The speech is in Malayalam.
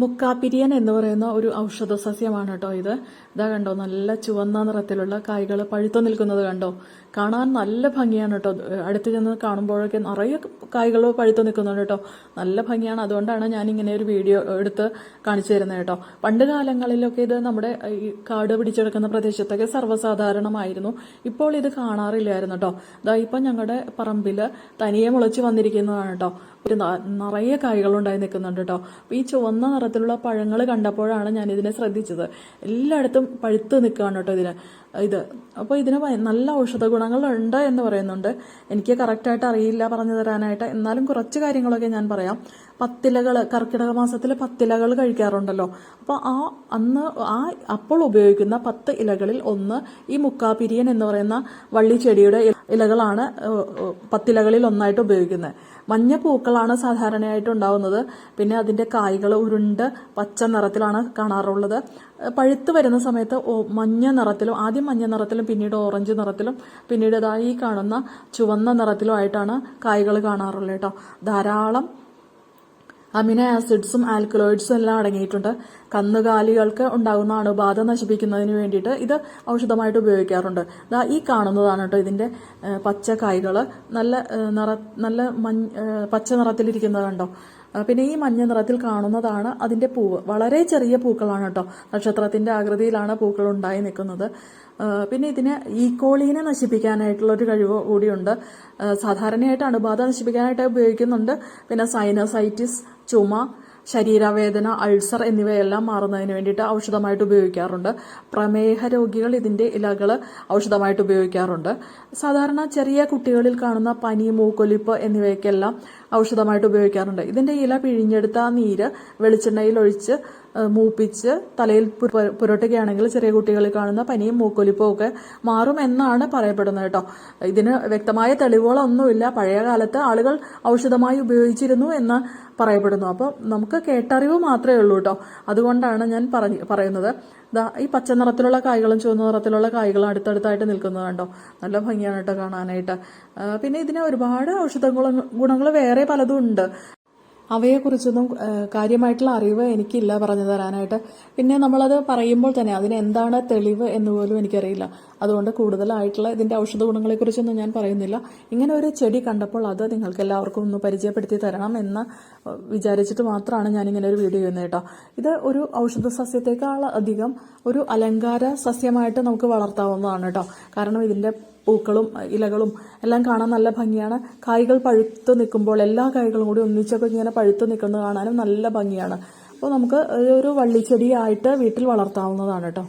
മുക്കാപ്പിരിയൻ എന്ന് പറയുന്ന ഒരു ഔഷധ സസ്യമാണ് കേട്ടോ ഇത്. ഇതാ കണ്ടോ നല്ല ചുവന്ന നിറത്തിലുള്ള കായ്കൾ പഴുത്തു നിൽക്കുന്നത് കണ്ടോ? കാണാൻ നല്ല ഭംഗിയാണ് കേട്ടോ. അടുത്ത് ചെന്ന് കാണുമ്പോഴൊക്കെ നിറയെ കായ്കൾ പഴുത്തു നിൽക്കുന്നുണ്ട് കേട്ടോ. നല്ല ഭംഗിയാണ്. അതുകൊണ്ടാണ് ഞാൻ ഇങ്ങനെ ഒരു വീഡിയോ എടുത്ത് കാണിച്ചു തരുന്നത് കേട്ടോ. പണ്ട് കാലങ്ങളിലൊക്കെ ഇത് നമ്മുടെ ഈ കാട് പിടിച്ചെടുക്കുന്ന പ്രദേശത്തൊക്കെ സർവസാധാരണമായിരുന്നു. ഇപ്പോൾ ഇത് കാണാറില്ലായിരുന്നു കേട്ടോ. ഇതാ ഇപ്പം ഞങ്ങളുടെ പറമ്പിൽ തനിയെ മുളച്ച് വന്നിരിക്കുന്നതാണ് കേട്ടോ. നിറയെ കായ്കളുണ്ടായി നിൽക്കുന്നുണ്ട് കേട്ടോ. ഈ ചുവന്ന നിറത്തിലുള്ള പഴങ്ങൾ കണ്ടപ്പോഴാണ് ഞാൻ ഇതിനെ ശ്രദ്ധിച്ചത്. എല്ലായിടത്തും പഴുത്ത് നിൽക്കുകയാണ് കേട്ടോ ഇതിന്. ഇത്. അപ്പോൾ ഇതിന് നല്ല ഔഷധ ഗുണങ്ങളുണ്ട് എന്ന് പറയുന്നുണ്ട്. എനിക്ക് കറക്റ്റായിട്ട് അറിയില്ല പറഞ്ഞു തരാനായിട്ട്. എന്നാലും കുറച്ച് കാര്യങ്ങളൊക്കെ ഞാൻ പറയാം. പത്തിലകൾ കർക്കിടക മാസത്തിൽ പത്തിലകൾ കഴിക്കാറുണ്ടല്ലോ. അപ്പോൾ ആ അന്ന് ആ അപ്പോൾ ഉപയോഗിക്കുന്ന പത്ത് ഇലകളിൽ ഒന്ന് ഈ മുക്കാപിരിയൻ എന്ന് പറയുന്ന വള്ളി ചെടിയുടെ ഇലകളാണ് പത്തിലകളിൽ ഒന്നായിട്ട് ഉപയോഗിക്കുന്നത്. മഞ്ഞ പൂക്കളാണ് സാധാരണയായിട്ട് ഉണ്ടാവുന്നത്. പിന്നെ അതിന്റെ കായ്കൾ ഉരുണ്ട് പച്ച നിറത്തിലാണ് കാണാറുള്ളത്. പഴുത്ത് വരുന്ന സമയത്ത് മഞ്ഞ നിറത്തിലും ആദ്യം മഞ്ഞ നിറത്തിലും പിന്നീട് ഓറഞ്ച് നിറത്തിലും പിന്നീട് ഇതാ ഈ കാണുന്ന ചുവന്ന നിറത്തിലും ആയിട്ടാണ് കായ്കൾ കാണാറുള്ളത് കേട്ടോ. ധാരാളം അമിനോ ആസിഡ്സും ആൽക്കലോയിഡ്സും എല്ലാം അടങ്ങിയിട്ടുണ്ട്. കന്നുകാലികൾക്ക് ഉണ്ടാകുന്ന അണുബാധ നശിപ്പിക്കുന്നതിന് വേണ്ടിയിട്ട് ഇത് ഔഷധമായിട്ട് ഉപയോഗിക്കാറുണ്ട്. ദാ ഈ കാണുന്നതാണ് കേട്ടോ ഇതിന്റെ പച്ച നല്ല നിറ നല്ല മഞ്ഞ പച്ച നിറത്തിലിരിക്കുന്നത് കണ്ടോ? പിന്നെ ഈ മഞ്ഞ നിറത്തിൽ കാണുന്നതാണ് അതിന്റെ പൂവ്. വളരെ ചെറിയ പൂക്കളാണ് കേട്ടോ. നക്ഷത്രത്തിന്റെ ആകൃതിയിലാണ് പൂക്കൾ ഉണ്ടായി നിൽക്കുന്നത്. പിന്നെ ഇതിന് ഈക്കോളീനെ നശിപ്പിക്കാനായിട്ടുള്ള ഒരു കഴിവ് കൂടിയുണ്ട്. സാധാരണയായിട്ട് അണുബാധ നശിപ്പിക്കാനായിട്ട് ഉപയോഗിക്കുന്നുണ്ട്. പിന്നെ സൈനസൈറ്റിസ് ചുമ ശരീരവേദന അൾസർ എന്നിവയെല്ലാം മാറുന്നതിന് വേണ്ടിയിട്ട് ഔഷധമായിട്ട് ഉപയോഗിക്കാറുണ്ട്. പ്രമേഹ രോഗികൾ ഇതിന്റെ ഇലകൾ ഔഷധമായിട്ട് ഉപയോഗിക്കാറുണ്ട്. സാധാരണ ചെറിയ കുട്ടികളിൽ കാണുന്ന പനി മൂക്കൊലിപ്പ് എന്നിവയ്ക്കെല്ലാം ഔഷധമായിട്ട് ഉപയോഗിക്കാറുണ്ട്. ഇതിന്റെ ഇല പിഴിഞ്ഞെടുത്ത ആ നീര് വെളിച്ചെണ്ണയിൽ ഒഴിച്ച് മൂപ്പിച്ച് തലയിൽ പുര- പുരട്ടുകയാണെങ്കിൽ ചെറിയ കുട്ടികളിൽ കാണുന്ന പനിയും മൂക്കൊലിപ്പും ഒക്കെ മാറും എന്നാണ് പറയപ്പെടുന്നത് കേട്ടോ. ഇതിന് വ്യക്തമായ തെളിവുകളൊന്നുമില്ല. പഴയ കാലത്ത് ആളുകൾ ഔഷധമായി ഉപയോഗിച്ചിരുന്നു എന്ന് പറയപ്പെടുന്നു. അപ്പോൾ നമുക്ക് കേട്ടറിവ് മാത്രമേ ഉള്ളൂ കേട്ടോ. അതുകൊണ്ടാണ് ഞാൻ പറഞ്ഞ് പറയുന്നത്. ഈ പച്ച നിറത്തിലുള്ള കായ്കളും ചുവന്ന നിറത്തിലുള്ള കായ്കളും അടുത്തടുത്തായിട്ട് നിൽക്കുന്നത് കണ്ടോ? നല്ല ഭംഗിയാണ് കേട്ടോ കാണാനായിട്ട്. പിന്നെ ഇതിന് ഒരുപാട് ഔഷധ ഗുണങ്ങൾ വേറെ പലതും ഉണ്ട്. അവയെക്കുറിച്ചൊന്നും കാര്യമായിട്ടുള്ള അറിവ് എനിക്കില്ല പറഞ്ഞു തരാനായിട്ട്. പിന്നെ നമ്മളത് പറയുമ്പോൾ തന്നെ അതിന് എന്താണ് തെളിവ് എന്ന് പോലും എനിക്കറിയില്ല. അതുകൊണ്ട് കൂടുതലായിട്ടുള്ള ഇതിന്റെ ഔഷധ ഗുണങ്ങളെക്കുറിച്ചൊന്നും ഞാൻ പറയുന്നില്ല. ഇങ്ങനെ ഒരു ചെടി കണ്ടപ്പോൾ അത് നിങ്ങൾക്ക് എല്ലാവർക്കും ഒന്ന് പരിചയപ്പെടുത്തി തരണം എന്ന് വിചാരിച്ചിട്ട് മാത്രമാണ് ഞാൻ ഇങ്ങനെ ഒരു വീഡിയോ ചെയ്യുന്നത് കേട്ടോ. ഇത് ഒരു ഔഷധ സസ്യത്തെക്കാൾ അധികം ഒരു അലങ്കാര സസ്യമായിട്ട് നമുക്ക് വളർത്താവുന്നതാണ് കേട്ടോ. കാരണം ഇതിന്റെ പൂക്കളും ഇലകളും എല്ലാം കാണാൻ നല്ല ഭംഗിയാണ്. കായ്കൾ പഴുത്തു നിൽക്കുമ്പോൾ എല്ലാ കായ്കളും കൂടി ഒന്നിച്ചൊക്കെ ഇങ്ങനെ പഴുത്തു നിൽക്കുന്നത് കാണാനും നല്ല ഭംഗിയാണ്. അപ്പോൾ നമുക്ക് ഒരു വള്ളിച്ചെടിയായിട്ട് വീട്ടിൽ വളർത്താവുന്നതാണ് കേട്ടോ.